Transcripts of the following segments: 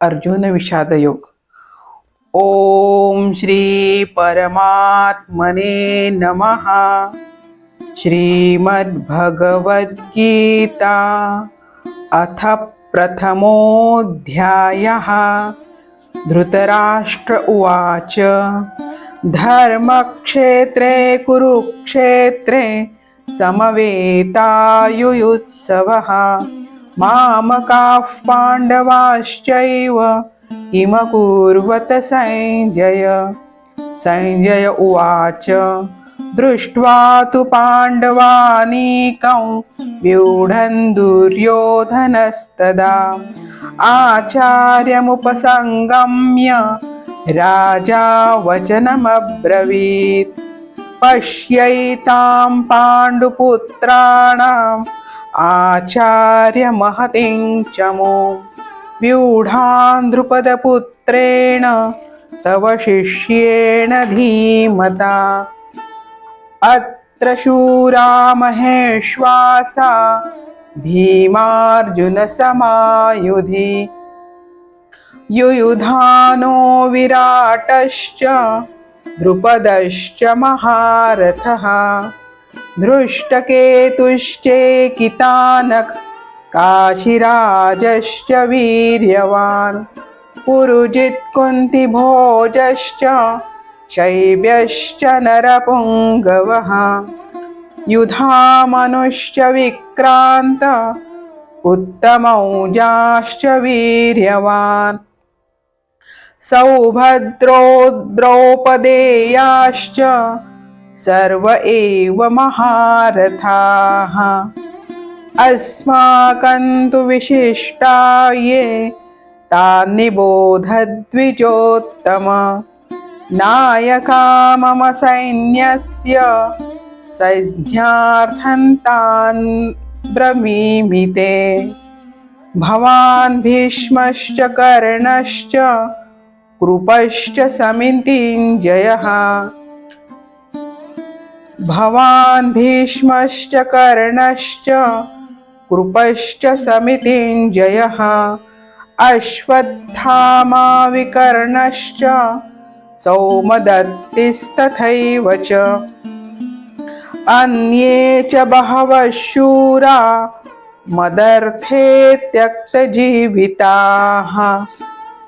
अर्जुन विषाद योग ओम श्री परमात्मने नमः. श्रीमद्भगवद्गीता अथ प्रथमोऽध्यायः. धृतराष्ट्र उवाच धर्मक्षेत्रे कुरुक्षेत्रे समवेतायुयुत्सवः. मामकाः पाण्डवाश्चैव किमकुर्वत सञ्जय सञ्जय उवाच दृष्ट्वा तु पाण्डवानीकं व्यूढन् दुर्योधनस्तदा। आचार्यमुपसङ्गम्य राजा वचनमब्रवीत्। पश्यैतां आचार्य आचार्यमहतिं चमो। व्यूढान्द्रुपदपुत्रेण तव शिष्येण धीमता। अत्र शूरा महेश्वासा भीमार्जुनसमायुधि। युयुधानो विराटश्च द्रुपदश्च महारथः। धृष्टकेतुश्चेकितानक् काशिराजश्च वीर्यवान्। पुरुजित्कुन्तिभोजश्च शैब्यश्च नरपुङ्गवः। युधामनुश्च विक्रान्त उत्तमौजाश्च वीर्यवान्। सौभद्रो द्रौपदेयाश्च सर्व एव महारथाः। अस्माकं तु विशिष्टा ये तान्निबोधद्विजोत्तम नायका मम सैन्यस्य सैज्ञार्थं तान् ब्रमीमि ते भवान् भीष्मश्च कर्णश्च कृपश्च समितिञ्जयः भवान् भीष्मश्च कर्णश्च कृपश्च समितिञ्जयः अश्वत्थामाविकर्णश्च सौमदत्तिस्तथैव च। अन्ये च बहवः शूरा मदर्थे त्यक्तजीविताः।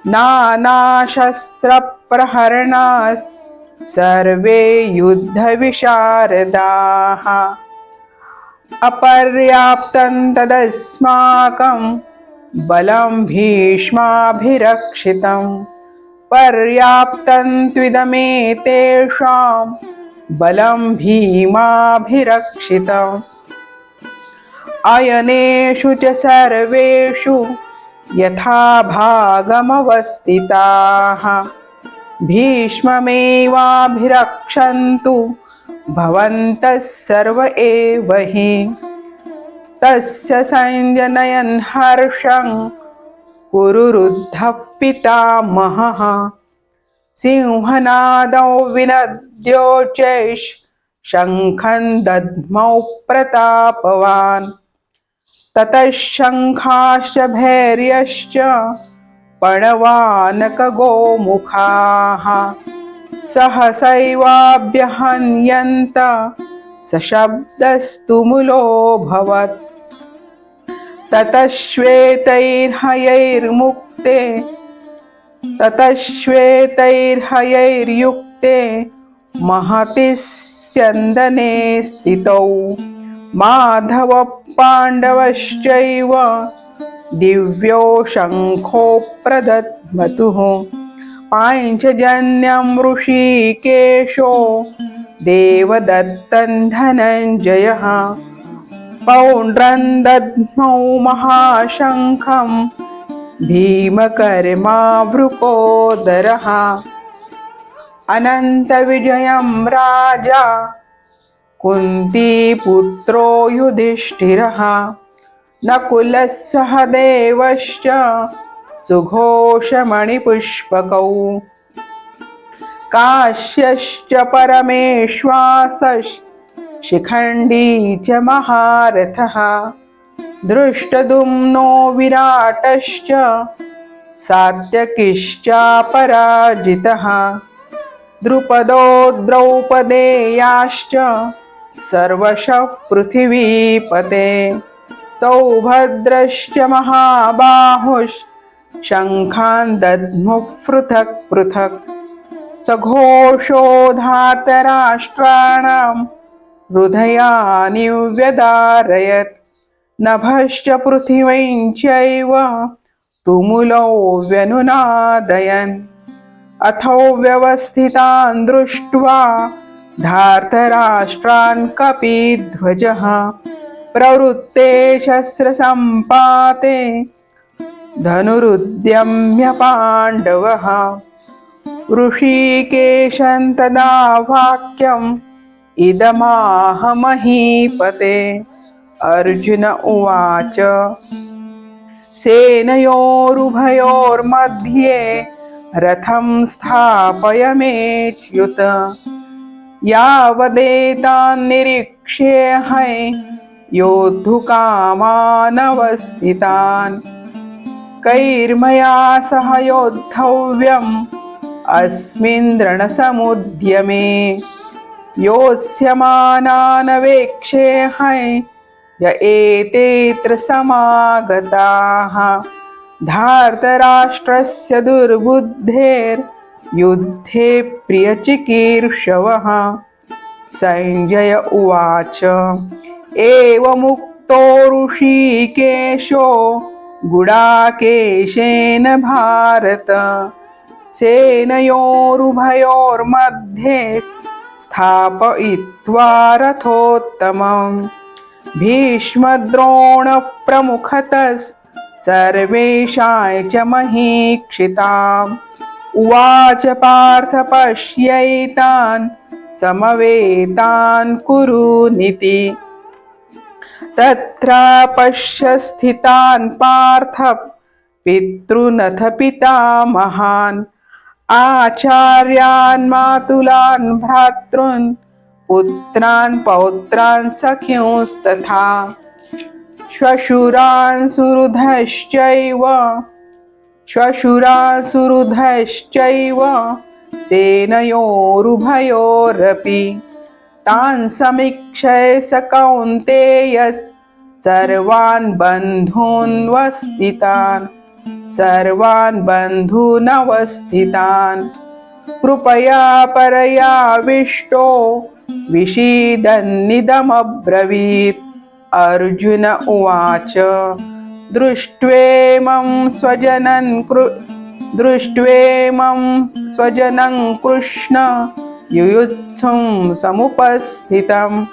नानाशस्त्रप्रहरणास् सर्वे युद्धविशारदाः अपर्याप्तं तदस्माकं बलं भीष्माभिरक्षितं। पर्याप्तं त्विदमेतेषां बलं भीमाभिरक्षितम्। अयनेषु च सर्वेषु यथा भागमवस्थिताः भीष्ममेवाभिरक्षन्तु। भवन्तः सर्व एव हि। तस्य सञ्जनयन् हर्षं कुरुरुद्धः पितामहः। सिंहनादौ विनद्योचैष शङ्खं दद्मौ प्रतापवान्। ततः शङ्खाश्च भैर्यश्च पणवानकगोमुखाः सहसैवाभ्यहन्यन्त सशब्दस्तु मुलोऽभवत् ततश्वेतैर्हयैर्मुक्ते ततश्वेतैर्हयैर्युक्ते ततः महति स्यन्दने स्थितौ। माधवपाण्डवश्चैव दिव्यो शङ्खो प्रदद्मतुः पाञ्चजन्यं ऋषिकेशो देवदत्तं धनञ्जयः पौण्ड्रं दद्मौ महाशङ्खं भीमकर्माभृकोदरः अनन्तविजयं राजा कुन्तीपुत्रो युधिष्ठिरः नकुलः देवश्च सुघोषमणिपुष्पकौ। काश्यश्च परमेश्वासश् शिखण्डी च महारथः। दृष्टदुम्नो विराटश्च सात्यकिश्चापराजितः। द्रुपदो द्रौपदेयाश्च सर्वशः पृथिवीपते। सौभद्रश्च महाबाहुश्च शङ्खान् दद्मुः पृथक् पृथक्। सघोषोधातराष्ट्राणां हृदयानि व्यदारयत् नभश्च पृथिवीं चैव व्यनुनादयन्। अथो व्यवस्थितान् दृष्ट्वा धार्तराष्ट्रान् कपिध्वजः। प्रवृत्ते शस्त्रसम्पाते धनुरुद्यम्य पाण्डवः ऋषिकेशं तदा वाक्यम् इदमाहमहीपते। अर्जुन उवाच सेनयोरुभयोर्मध्ये रथं स्थापयमेच्युत यावदेतान्निरीक्ष्ये है योद्धुकामानवस्थितान्। कैर्मया सह योद्धव्यम् अस्मिन् रणसमुद्यमे योत्स्यमानानवेक्षेऽहै य एतेऽत्र समागताः धार्तराष्ट्रस्य दुर्बुद्धेर्युद्धे प्रियचिकीर्षवः। सञ्जय उवाच। एवमुक्तो ऋषिकेशो गुडाकेशेन भारत। सेनयोरुभयोर्मध्ये स्थापयित्वा रथोत्तमम्। भीष्मद्रोणप्रमुखतस्सर्वेषाय च महीक्षिताम्। उवाच पार्थ पश्यैतान् समवेतान् कुरुनिति तत्र पश्य स्थितान् पार्थ पितृनथ पितामहान् आचार्यान् मातुलान् भ्रातॄन् पुत्रान् पौत्रान् सख्युंस्तथा। श्वशुरान् सुहृदश्चैव श्वशुरान् सुहृदश्चैव सेनयोरुभयोरपि। तान् समीक्षय स कौन्तेयस्। सर्वान् बन्धून्वस्थितान् सर्वान् बन्धूनवस्थितान् कृपया परयाविष्टो विषीदन्निदमब्रवीत्। अर्जुन उवाच। दृष्ट्वेमं स्वजनं कृ दृष्ट्वेमं स्वजनं कृष्ण। युयुत्सुं समुपस्थितम्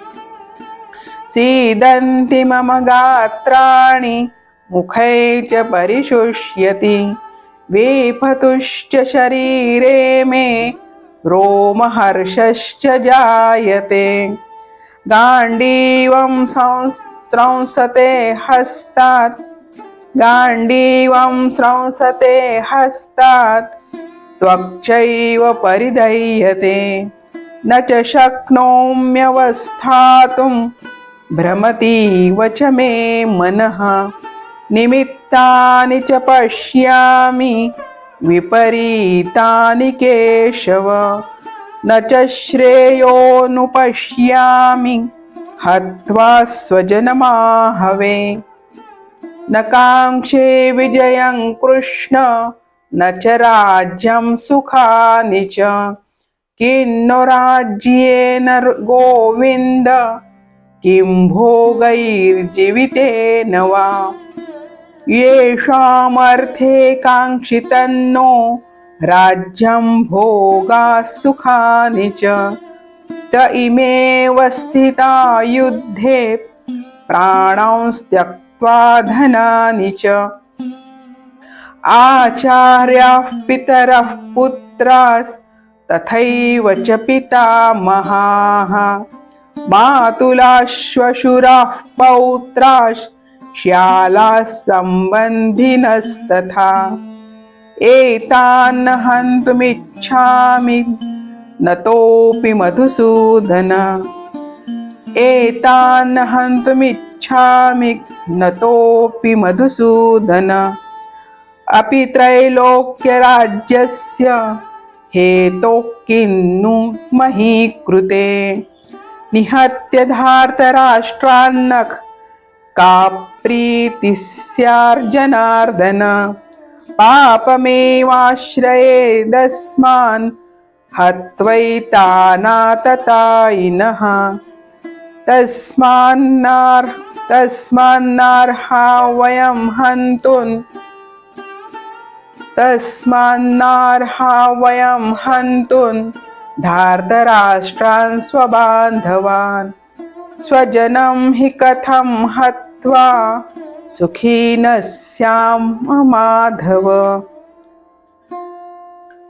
सीदन्ति मम गात्राणि मुखै च परिशुष्यति। वेपतुश्च शरीरे मे रोमहर्षश्च जायते। गाण्डीवं संस्रंसते हस्तात्। गाण्डीवं स्रंसते हस्तात्। त्वक्षैव परिदह्यते न च शक्नोम्यवस्थातुं भ्रमतीव च मे मनः। निमित्तानि च पश्यामि विपरीतानि केशव। न च श्रेयोऽनुपश्यामि हत्वा स्वजनमाहवे। न काङ्क्षे विजयं कृष्ण न च राज्यं सुखानि च। किन्नो राज्येन गोविन्द। किं भोगैर्जीवितेन वा। येषामर्थे काङ्क्षितन्नो राज्यं भोगाः सुखानि च। त इमेव स्थिता युद्धे प्राणांस्त्यक्त्वा धनानि च। आचार्याः पितरः पुत्रास्तथैव च पितामहाः। मातुलाश्वशुराः पौत्राश् श्यालाः सम्बन्धिनस्तथा। एतान् हन्तुमिच्छामि नतोऽपि मधुसूदन। एतान् हन्तुमिच्छामि नतोऽपि मधुसूदन। अपि त्रैलोक्यराज्यस्य हेतो किन्नु मही कृते निहत्य धार्तराष्ट्रान्नख का प्रीतिस्यार्जनार्दन पापमेवाश्रयेदस्मान् हत्वैतानाततायिनः। तस्मान्नार् तस्मान्नार्हा वयं हन्तुन् तस्मान्नार्हा वयं हन्तुन्। धार्तराष्ट्रान् स्वबान्धवान्। स्वजनं हि कथं हत्वा? सुखी न स्याम माधव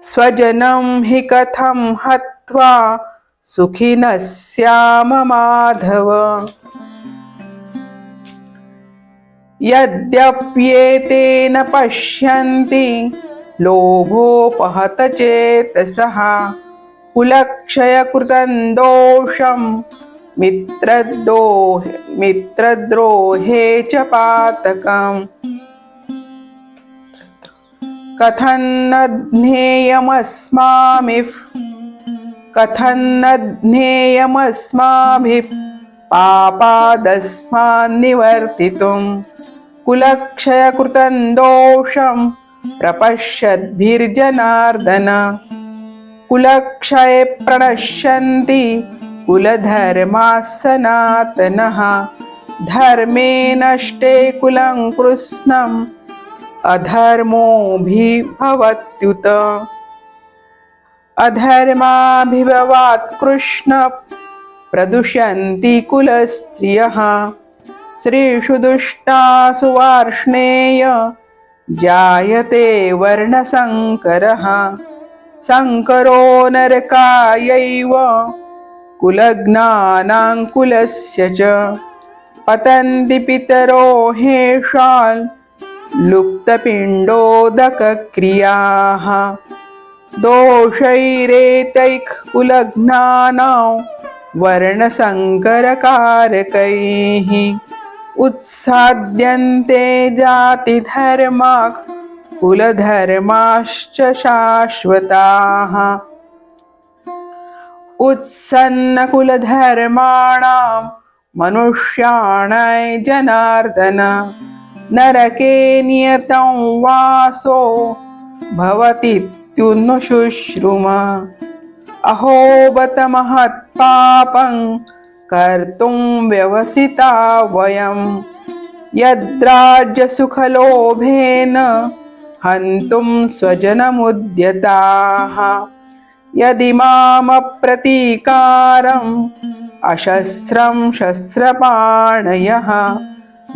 स्वजनं हि कथं हत्वा? सुखी न स्याम माधव यद्यप्येते न पश्यन्ति लोभोपहत चेतसः। कुलक्षयकृतं दोषं मित्रद्रोहे मित्रद्रोहे च पातकम्। कथन्न ज्ञेयमस्माभिः कथन्न ज्ञेयमस्माभिः पापादस्मान्निवर्तितुं कुलक्षयकृतं दोषं प्रपश्यद्भिर्जनार्दन। कुलक्षये प्रणश्यन्ति कुलधर्माः सनातनः धर्मे नष्टे कुलं कृत्स्नम् अधर्मोऽभिभवत्युत। अधर्माभिभवात् कृष्ण प्रदुषन्ति कुलस्त्रियः। श्रीषु दुष्टा सुवार्ष्णेय जायते वर्णसङ्करः सङ्करो नरकायैव। कुलज्ञानाङ्कुलस्य च। पतन्ति पितरो हेषाल्। लुप्तपिण्डोदकक्रियाः। दोषैरेतैः कुलघ्नानां वर्णसङ्करकारकैः उत्साद्यन्ते जातिधर्मा कुलधर्माश्च शाश्वताः। उत्सन्नकुलधर्माणां मनुष्याणाय जनार्दन नरके नियतं वासो भवतीत्युन्नुशुश्रुम अहो बत महत्पापं कर्तुं व्यवसिता वयं यद्राज्यसुखलोभेन हन्तुं स्वजनमुद्यताः। यदि मामप्रतीकारम् अशस्त्रं शस्त्रपाणयः।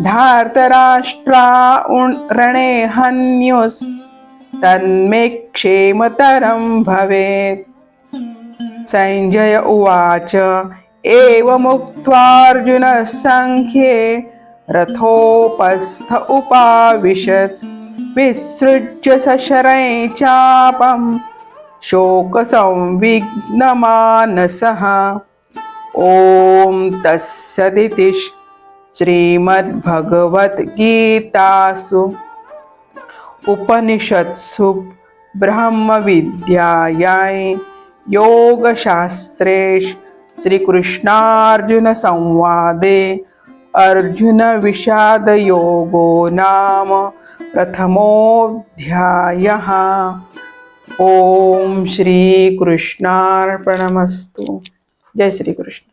धार्तराष्ट्रा उण् रणे हन्युस्। क्षेमतरं भवेत्। सञ्जय उवाच। एवमुक्त्वार्जुनसङ्ख्ये रथोपस्थ उपाविशत्। विसृज्य सशरै चापं शोकसंविघ्नमानसः। ॐ तत्सदिति श्रीमद्भगवद्गीतासु। उपनिषत्सु ब्रह्मविद्यायां योगशास्त्रे श्रीकृष्णार्जुनसंवादे अर्जुनविषादयोगो नाम प्रथमोऽध्यायः। ॐ श्रीकृष्णार्पणमस्तु। जय श्रीकृष्ण।